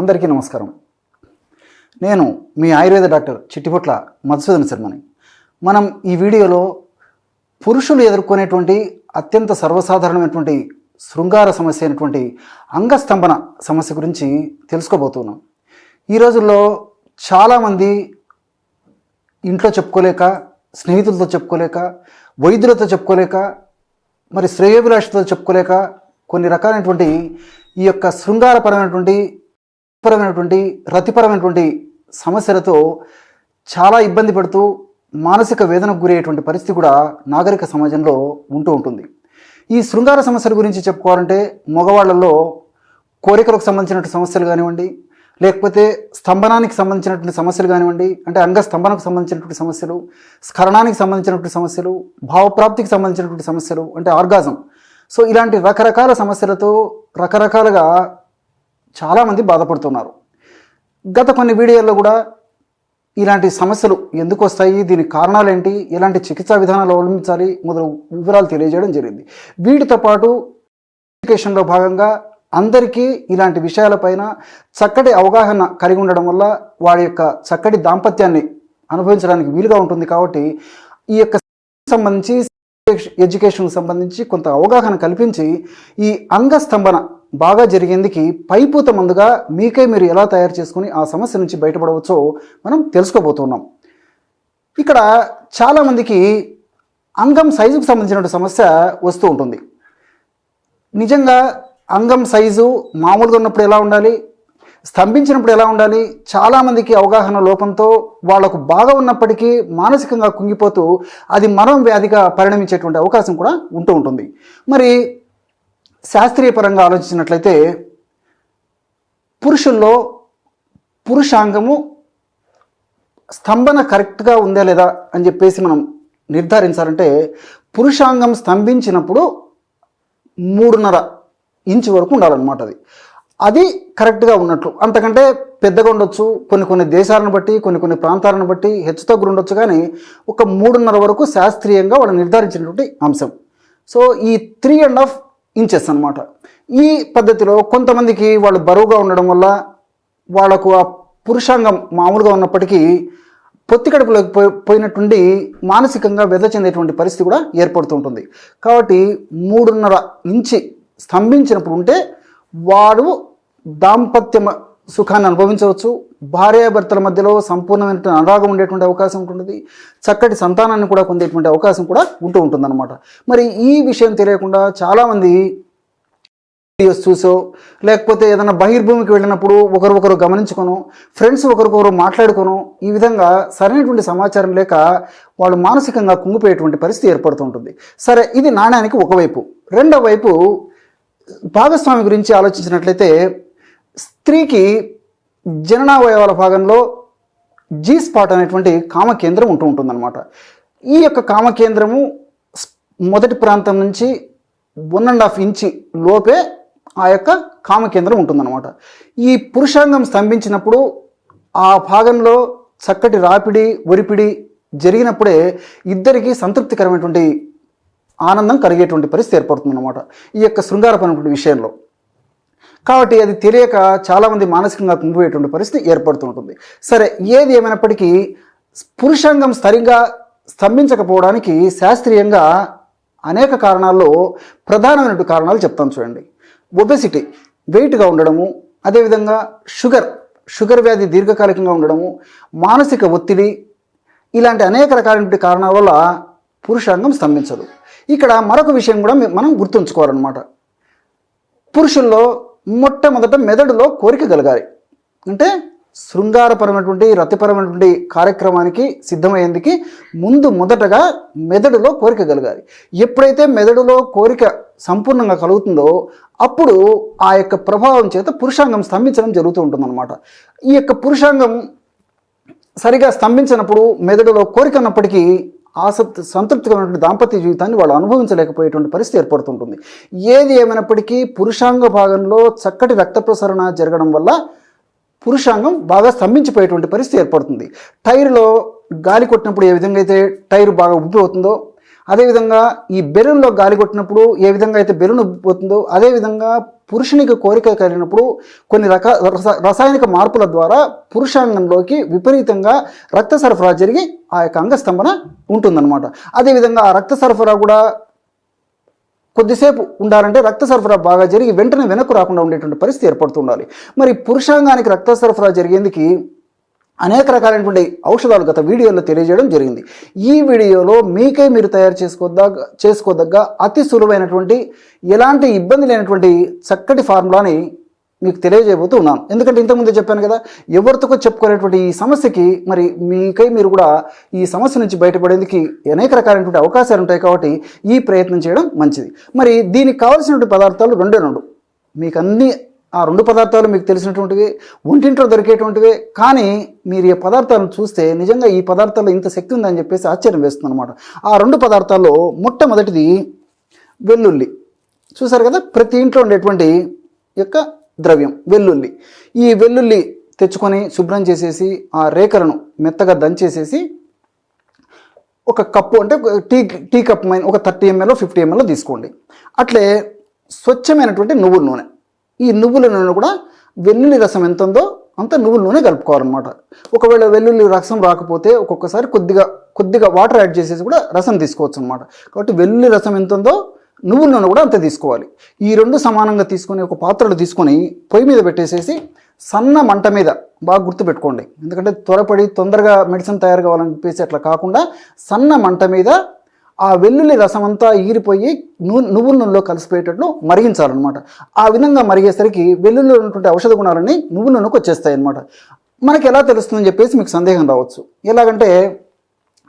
అందరికీ నమస్కారం. నేను మీ ఆయుర్వేద డాక్టర్ చిట్టిపొట్ల మధుసూదన శర్మని. మనం ఈ వీడియోలో పురుషులు ఎదుర్కొనేటువంటి అత్యంత సర్వసాధారణమైనటువంటి శృంగార సమస్య అయినటువంటి అంగస్తంభన సమస్య గురించి తెలుసుకోబోతున్నాం. ఈ రోజుల్లో చాలామంది ఇంట్లో చెప్పుకోలేక స్నేహితులతో చెప్పుకోలేక వైద్యులతో చెప్పుకోలేక మరి శ్రేయోభిలాషతో చెప్పుకోలేక కొన్ని రకాలైనటువంటి ఈ యొక్క శృంగారపరమైనటువంటి పరమైనటువంటి రతిపరమైనటువంటి సమస్యలతో చాలా ఇబ్బంది పడుతూ మానసిక వేదనకు గురయ్యేటువంటి పరిస్థితి కూడా నాగరిక సమాజంలో ఉంటూ ఉంటుంది. ఈ శృంగార సమస్యల గురించి చెప్పుకోవాలంటే మగవాళ్ళలో కోరికలకు సంబంధించినటువంటి సమస్యలు కానివ్వండి లేకపోతే స్తంభనానికి సంబంధించినటువంటి సమస్యలు కానివ్వండి అంటే అంగ స్తంభనకు సంబంధించినటువంటి సమస్యలు స్కరణానికి సంబంధించినటువంటి సమస్యలు భావప్రాప్తికి సంబంధించినటువంటి సమస్యలు అంటే ఆర్గాజం. సో ఇలాంటి రకరకాల సమస్యలతో రకరకాలుగా చాలామంది బాధపడుతున్నారు. గత కొన్ని వీడియోల్లో కూడా ఇలాంటి సమస్యలు ఎందుకు వస్తాయి? దీని కారణాలు ఏంటి? ఎలాంటి చికిత్సా విధానాలు అవలంబించాలి? మొదలు వివరాలు తెలియజేయడం జరిగింది. వీటితో పాటు ఎడ్యుకేషన్లో భాగంగా అందరికీ ఇలాంటి విషయాలపైన చక్కటి అవగాహన కలిగి ఉండడం వల్ల వాడి యొక్క చక్కటి దాంపత్యాన్ని అనుభవించడానికి వీలుగా ఉంటుంది కాబట్టి ఈ యొక్క సంబంధించి ఎడ్యుకేషన్కి సంబంధించి కొంత అవగాహన కల్పించి ఈ అంగస్తంభన బాగా జరిగేందుకు పైపూత మందుగా మీకై మీరు ఎలా తయారు చేసుకుని ఆ సమస్య నుంచి బయటపడవచ్చో మనం తెలుసుకోబోతున్నాం. ఇక్కడ చాలామందికి అంగం సైజుకు సంబంధించిన సమస్య వస్తూ ఉంటుంది. నిజంగా అంగం సైజు మామూలుగా ఉన్నప్పుడు ఎలా ఉండాలి? స్తంభించినప్పుడు ఎలా ఉండాలి? చాలామందికి అవగాహన లోపంతో వాళ్ళకు బాగా ఉన్నప్పటికీ మానసికంగా కుంగిపోతూ అది మనం వ్యాధిగా పరిణమించేటువంటి అవకాశం కూడా ఉంటూ ఉంటుంది. మరి శాస్త్రీయ పరంగా ఆలోచించినట్లయితే పురుషుల్లో పురుషాంగము స్తంభన కరెక్ట్గా ఉందా లేదా అని చెప్పేసి మనం నిర్ధారించాలంటే పురుషాంగం స్తంభించినప్పుడు మూడున్నర ఇంచు వరకు ఉండాలన్నమాట అది. అది కరెక్ట్గా ఉన్నట్లు. అంతకంటే పెద్దగా ఉండొచ్చు. కొన్ని కొన్ని దేశాలను బట్టి కొన్ని కొన్ని ప్రాంతాలను బట్టి హెచ్చు తగ్గులు ఉండొచ్చు కానీ ఒక మూడున్నర వరకు శాస్త్రీయంగా వాళ్ళు నిర్ధారించినటువంటి అంశం. సో ఈ త్రీ అండ్ హాఫ్ ఇంచెస్ అన్నమాట. ఈ పద్ధతిలో కొంతమందికి వాళ్ళు బరువుగా ఉండడం వల్ల వాళ్ళకు ఆ పురుషాంగం మామూలుగా ఉన్నప్పటికీ పొత్తి కడుపులోకి పోయి పోయినటువంటి మానసికంగా వ్యధ చెందేటువంటి పరిస్థితి కూడా ఏర్పడుతూ ఉంటుంది. కాబట్టి మూడున్నర ఇంచి స్తంభించినప్పుడు ఉంటే వాడు దాంపత్య సుఖాన్ని అనుభవించవచ్చు భార్యాభర్తల మధ్యలో సంపూర్ణమైన అనురాగం ఉండేటువంటి అవకాశం ఉంటుంది చక్కటి సంతానాన్ని కూడా పొందేటువంటి అవకాశం కూడా ఉంటూ ఉంటుందన్నమాట. మరి ఈ విషయం తెలియకుండా చాలామంది వీడియోస్ చూసో లేకపోతే ఏదైనా బహిర్భూమికి వెళ్ళినప్పుడు ఒకరికొకరు గమనించుకోను ఫ్రెండ్స్ ఒకరికొకరు మాట్లాడుకోను ఈ విధంగా సరైనటువంటి సమాచారం లేక వాళ్ళు మానసికంగా కుంగిపోయేటువంటి పరిస్థితి ఏర్పడుతుంటుంది సరే ఇది నాణ్యానికి ఒకవైపు రెండో వైపు భాగస్వామి గురించి ఆలోచించినట్లయితే స్త్రీకి జననావయవాల భాగంలో జీ స్పాట్ అనేటువంటి కామకేంద్రం ఉంటూ ఉంటుందన్నమాట. ఈ యొక్క కామకేంద్రము మొదటి ప్రాంతం నుంచి వన్ అండ్ హాఫ్ ఇంచి లోపే ఆ యొక్క కామకేంద్రం ఉంటుందన్నమాట. ఈ పురుషాంగం స్తంభించినప్పుడు ఆ భాగంలో చక్కటి రాపిడి ఒరిపిడి జరిగినప్పుడే ఇద్దరికి సంతృప్తికరమైనటువంటి ఆనందం కలిగేటువంటి పరిస్థితి ఏర్పడుతుందన్నమాట. ఈ యొక్క శృంగారపరమైనటువంటి విషయంలో. కాబట్టి అది తెలియక చాలామంది మానసికంగా కుంగిపోయేటువంటి పరిస్థితి ఏర్పడుతుంటుంది. సరే ఏది ఏమైనప్పటికీ పురుషాంగం సరిగ్గా స్తంభించకపోవడానికి శాస్త్రీయంగా అనేక కారణాల్లో ప్రధానమైనటువంటి కారణాలు చెప్తాను చూడండి. ఒబెసిటీ వెయిట్గా ఉండడము అదేవిధంగా షుగర్ షుగర్ వ్యాధి దీర్ఘకాలికంగా ఉండడము మానసిక ఒత్తిడి ఇలాంటి అనేక రకాలైన కారణాల వల్ల పురుషాంగం స్తంభించదు. ఇక్కడ మరొక విషయం కూడా మనం గుర్తుంచుకోవాలన్నమాట. పురుషుల్లో మొట్టమొదట మెదడులో కోరిక కలగాలి. అంటే శృంగారపరమైనటువంటి రతిపరమైనటువంటి కార్యక్రమానికి సిద్ధమయ్యేందుకు ముందు మొదటగా మెదడులో కోరిక కలగాలి. ఎప్పుడైతే మెదడులో కోరిక సంపూర్ణంగా కలుగుతుందో అప్పుడు ఆ యొక్క ప్రభావం చేత పురుషాంగం స్తంభించడం జరుగుతూ ఉంటుందన్నమాట. ఈ యొక్క పురుషాంగం సరిగా స్తంభించినప్పుడు మెదడులో కోరిక ఉన్నప్పటికీ ఆసక్తి సంతృప్తికరమైనటువంటి దాంపత్య జీవితాన్ని వాళ్ళు అనుభవించలేకపోయేటువంటి పరిస్థితి ఏర్పడుతుంటుంది. ఏది ఏమైనప్పటికీ పురుషాంగ భాగంలో చక్కటి రక్త ప్రసరణ జరగడం వల్ల పురుషాంగం బాగా స్తంభించిపోయేటువంటి పరిస్థితి ఏర్పడుతుంది. టైర్లో గాలి కొట్టినప్పుడు ఏ విధంగా అయితే టైర్ బాగా ఉబ్బి అవుతుందో అదేవిధంగా ఈ బెరున్లో గాలి కొట్టినప్పుడు ఏ విధంగా అయితే బెలూన్ ఉబ్బిపోతుందో అదేవిధంగా పురుషునికి కోరిక కలిగినప్పుడు కొన్ని రక రస- రసాయనిక మార్పుల ద్వారా పురుషాంగంలోకి విపరీతంగా రక్త సరఫరా జరిగి ఆ యొక్క అంగస్తంభన ఉంటుందన్నమాట. అదేవిధంగా ఆ రక్త సరఫరా కూడా కొద్దిసేపు ఉండాలంటే రక్త సరఫరా బాగా జరిగి వెంటనే వెనక్కు రాకుండా ఉండేటువంటి పరిస్థితి ఏర్పడుతుండాలి మరి పురుషాంగానికి రక్త సరఫరా జరిగేందుకు అనేక రకాలైనటువంటి ఔషధాలు గత వీడియోలో తెలియజేయడం జరిగింది. ఈ వీడియోలో మీకే మీరు తయారు చేసుకోదగ్గ చేసుకోదగ్గ అతి సులువైనటువంటి ఎలాంటి ఇబ్బంది లేనటువంటి చక్కటి ఫార్ములాని మీకు తెలియజేయబోతూ ఉన్నాను ఎందుకంటే ఇంతకుముందు చెప్పాను కదా ఎవరితో చెప్పుకునేటువంటి ఈ సమస్యకి మరి మీకై మీరు కూడా ఈ సమస్య నుంచి బయటపడేందుకు అనేక రకాలైనటువంటి అవకాశాలు ఉంటాయి కాబట్టి ఈ ప్రయత్నం చేయడం మంచిది. మరి దీనికి కావాల్సినటువంటి పదార్థాలు రెండే రెండు. మీకు అన్ని ఆ రెండు పదార్థాలు మీకు తెలిసినటువంటివి ఒంటింట్లో దొరికేటువంటివే కానీ మీరు ఈ పదార్థాలను చూస్తే నిజంగా ఈ పదార్థాల్లో ఇంత శక్తి ఉందని చెప్పేసి ఆశ్చర్యం వేస్తుంది అనమాట ఆ రెండు పదార్థాల్లో మొట్టమొదటిది వెల్లుల్లి. చూసారు కదా ప్రతి ఇంట్లో ఉండేటువంటి యొక్క ద్రవ్యం వెల్లుల్లి. ఈ వెల్లుల్లి తెచ్చుకొని శుభ్రం చేసేసి ఆ రేఖలను మెత్తగా దంచేసేసి ఒక కప్పు అంటే టీ టీ కప్ మైన ఒక థర్టీ ఎంఎల్ ఫిఫ్టీ ఎంఎల్ తీసుకోండి. అట్లే స్వచ్ఛమైనటువంటి నువ్వుల నూనె. ఈ నువ్వుల నూనె కూడా వెల్లుల్లి రసం ఎంత ఉందో అంత నువ్వుల నూనె కలుపుకోవాలన్నమాట. ఒకవేళ వెల్లుల్లి రసం రాకపోతే ఒక్కొక్కసారి కొద్దిగా కొద్దిగా వాటర్ యాడ్ చేసేసి కూడా రసం తీసుకోవచ్చు అనమాట కాబట్టి వెల్లుల్లి రసం ఎంత ఉందో నువ్వుల నూనె కూడా అంత తీసుకోవాలి. ఈ రెండు సమానంగా తీసుకొని ఒక పాత్రలో తీసుకొని పొయ్యి మీద పెట్టేసేసి సన్న మంట మీద బాగా గుర్తుపెట్టుకోండి. ఎందుకంటే త్వరపడి తొందరగా మెడిసిన్ తయారు కావాలని చెప్పేసి అట్లా కాకుండా సన్న మంట మీద ఆ వెల్లుల్లి రసం అంతా ఈరిపోయి నూ నువ్వుల నూనెలో కలిసిపోయేటట్లు మరిగించాలన్నమాట. ఆ విధంగా మరిగేసరికి వెల్లుల్లిలో ఉన్నటువంటి ఔషధ గుణాలన్నీ నువ్వుల నూనెకు వచ్చేస్తాయి అన్నమాట మనకి ఎలా తెలుస్తుందని చెప్పేసి మీకు సందేహం రావచ్చు. ఎలాగంటే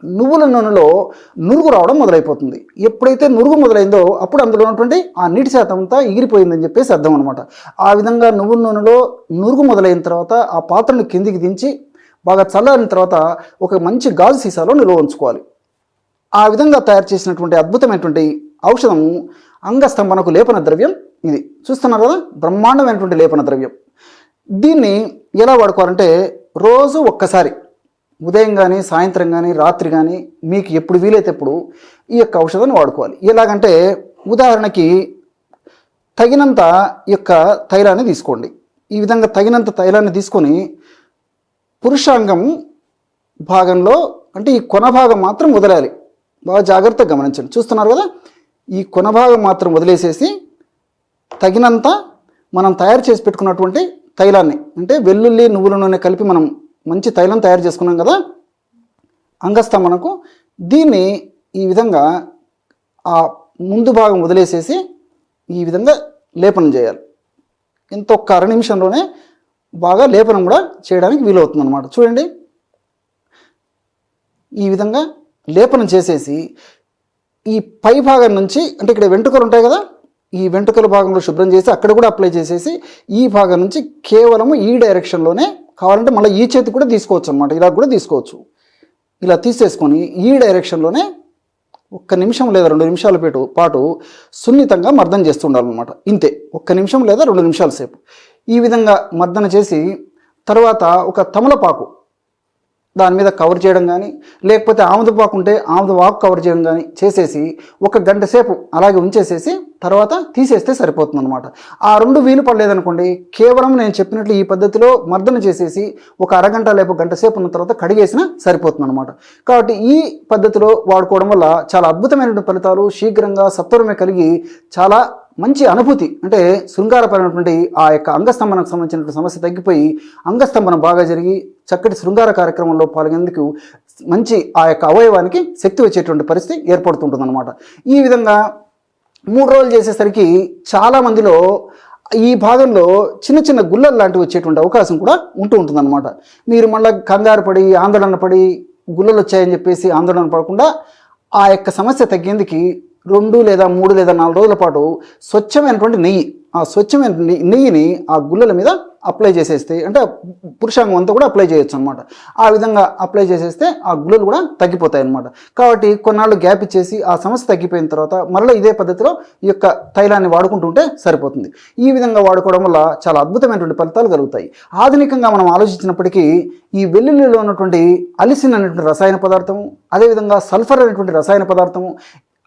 నువ్వుల నూనెలో నురుగు రావడం మొదలైపోతుంది. ఎప్పుడైతే నురుగు మొదలైందో అప్పుడు అందులో ఉన్నటువంటి ఆ నీటి శాతం అంతా ఎగిరిపోయిందని చెప్పేసి అర్థం అనమాట ఆ విధంగా నువ్వుల నూనెలో నురుగు మొదలైన తర్వాత ఆ పాత్రను కిందికి దించి బాగా చల్లారిన తర్వాత ఒక మంచి గాజు సీసాలో నిల్వ ఉంచుకోవాలి. ఆ విధంగా తయారు చేసినటువంటి అద్భుతమైనటువంటి ఔషధము అంగస్తంభనకు లేపన ద్రవ్యం ఇది. చూస్తున్నారు కదా? బ్రహ్మాండమైనటువంటి లేపన ద్రవ్యం. దీన్ని ఎలా వాడుకోవాలంటే రోజు ఒక్కసారి ఉదయం కానీ సాయంత్రం కానీ రాత్రి కానీ మీకు ఎప్పుడు వీలైతే ఎప్పుడు ఈ యొక్క ఔషధాన్ని వాడుకోవాలి. ఎలాగంటే ఉదాహరణకి తగినంత ఈ యొక్క తైలాన్ని తీసుకోండి. ఈ విధంగా తగినంత తైలాన్ని తీసుకొని పురుషాంగం భాగంలో అంటే ఈ కొన భాగం మాత్రం వదలాలి. బాగా జాగ్రత్తగా గమనించండి. చూస్తున్నారు కదా? ఈ కొన భాగం మాత్రం వదిలేసేసి తగినంత మనం తయారు చేసి పెట్టుకున్నటువంటి తైలాన్ని అంటే వెల్లుల్లి నువ్వుల నూనె కలిపి మనం మంచి తైలం తయారు చేసుకున్నాం కదా? అంగస్తంభనకు దీన్ని ఈ విధంగా ఆ ముందు భాగం వదిలేసేసి ఈ విధంగా లేపనం చేయాలి. ఇంత ఒక్క అర నిమిషంలోనే బాగా లేపనం కూడా చేయడానికి వీలవుతుంది అనమాట చూడండి. ఈ విధంగా లేపనం చేసేసి ఈ పై భాగం నుంచి అంటే ఇక్కడ వెంట్రుకలు ఉంటాయి కదా ఈ వెంట్రుకల భాగంలో శుభ్రం చేసి అక్కడ కూడా అప్లై చేసేసి ఈ భాగం నుంచి కేవలము ఈ డైరెక్షన్లోనే కావాలంటే మళ్ళీ ఈ చేతి కూడా తీసుకోవచ్చు అనమాట ఇలా కూడా తీసుకోవచ్చు. ఇలా తీసేసుకొని ఈ డైరెక్షన్లోనే ఒక్క నిమిషం లేదా రెండు నిమిషాల పేటు పాటు సున్నితంగా మర్దన చేస్తుండాలన్నమాట ఇంతే ఒక్క నిమిషం లేదా రెండు నిమిషాల సేపు. ఈ విధంగా మర్దన చేసి తర్వాత ఒక తమలపాకు దాని మీద కవర్ చేయడం కానీ లేకపోతే ఆముదపాకు ఉంటే ఆముదపాకు కవర్ చేయడం కానీ చేసేసి ఒక గంట సేపు అలాగే ఉంచేసేసి తర్వాత తీసేస్తే సరిపోతుంది అనమాట ఆ రెండు వీలు పడలేదనుకోండి కేవలం నేను చెప్పినట్లు ఈ పద్ధతిలో మర్దన చేసేసి ఒక అరగంట లేకపోతే గంట సేపు ఉన్న తర్వాత కడిగేసినా సరిపోతుంది అనమాట కాబట్టి ఈ పద్ధతిలో వాడుకోవడం వల్ల చాలా అద్భుతమైనటువంటి ఫలితాలు శీఘ్రంగా సత్వరమే కలిగి చాలా మంచి అనుభూతి అంటే శృంగారపరమైనటువంటి ఆ యొక్క అంగస్తంభనకు సంబంధించినటువంటి సమస్య తగ్గిపోయి అంగస్తంభనం బాగా జరిగి చక్కటి శృంగార కార్యక్రమంలో పాల్గొనేందుకు మంచి ఆ యొక్క అవయవానికి శక్తి వచ్చేటువంటి పరిస్థితి ఏర్పడుతుంటుందన్నమాట. ఈ విధంగా మూడు రోజులు చేసేసరికి చాలామందిలో ఈ భాగంలో చిన్న చిన్న గుల్లలు లాంటివి వచ్చేటువంటి అవకాశం కూడా ఉంటూ ఉంటుందన్నమాట. మీరు మళ్ళీ కంగారు పడి ఆందోళన పడి గుల్లలు వచ్చాయని చెప్పేసి ఆందోళన పడకుండా ఆ యొక్క సమస్య తగ్గేందుకు రెండు లేదా మూడు లేదా నాలుగు రోజుల పాటు స్వచ్ఛమైనటువంటి నెయ్యి ఆ స్వచ్ఛమైన నెయ్యి- నెయ్యిని ఆ గుల్లల మీద అప్లై చేసేస్తే అంటే పురుషాంగం అంతా కూడా అప్లై చేయొచ్చు అనమాట ఆ విధంగా అప్లై చేసేస్తే ఆ గుల్లలు కూడా తగ్గిపోతాయి అనమాట కాబట్టి కొన్నాళ్ళు గ్యాప్ ఇచ్చేసి ఆ సమస్య తగ్గిపోయిన తర్వాత మరలా ఇదే పద్ధతిలో ఈ యొక్క తైలాన్ని వాడుకుంటుంటే సరిపోతుంది. ఈ విధంగా వాడుకోవడం వల్ల చాలా అద్భుతమైనటువంటి ఫలితాలు కలుగుతాయి. ఆధునికంగా మనం ఆలోచించినప్పటికీ ఈ వెల్లుల్లిలో ఉన్నటువంటి అలిసిన్ అనేటువంటి రసాయన పదార్థము అదేవిధంగా సల్ఫర్ అనేటువంటి రసాయన పదార్థము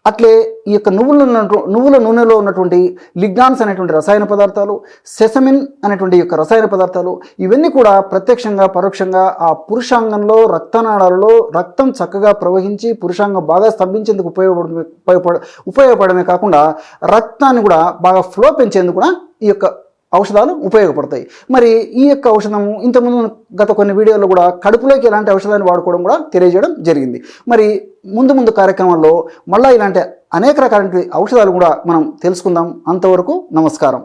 అట్లే ఈ యొక్క నువ్వులు నువ్వుల నూనెలో ఉన్నటువంటి లిగ్నాన్స్ అనేటువంటి రసాయన పదార్థాలు సెసమిన్ అనేటువంటి యొక్క రసాయన పదార్థాలు ఇవన్నీ కూడా ప్రత్యక్షంగా పరోక్షంగా ఆ పురుషాంగంలో రక్తనాళాలలో రక్తం చక్కగా ప్రవహించి పురుషాంగం బాగా స్తంభించేందుకు ఉపయోగపడమే ఉపయోగపడ ఉపయోగపడమే కాకుండా రక్తాన్ని కూడా బాగా ఫ్లో పెంచేందుకు కూడా ఈ యొక్క ఔషధాలు ఉపయోగపడతాయి. మరి ఈ యొక్క ఔషధము ఇంతకుముందు గత కొన్ని వీడియోల్లో కూడా కడుపులోకి ఎలాంటి ఔషధాన్ని వాడుకోవడం కూడా తెలియజేయడం జరిగింది. మరి ముందు ముందు కార్యక్రమాల్లో మళ్ళీ ఇలాంటి అనేక రకాలైన ఔషధాలు కూడా మనం తెలుసుకుందాం. అంతవరకు నమస్కారం.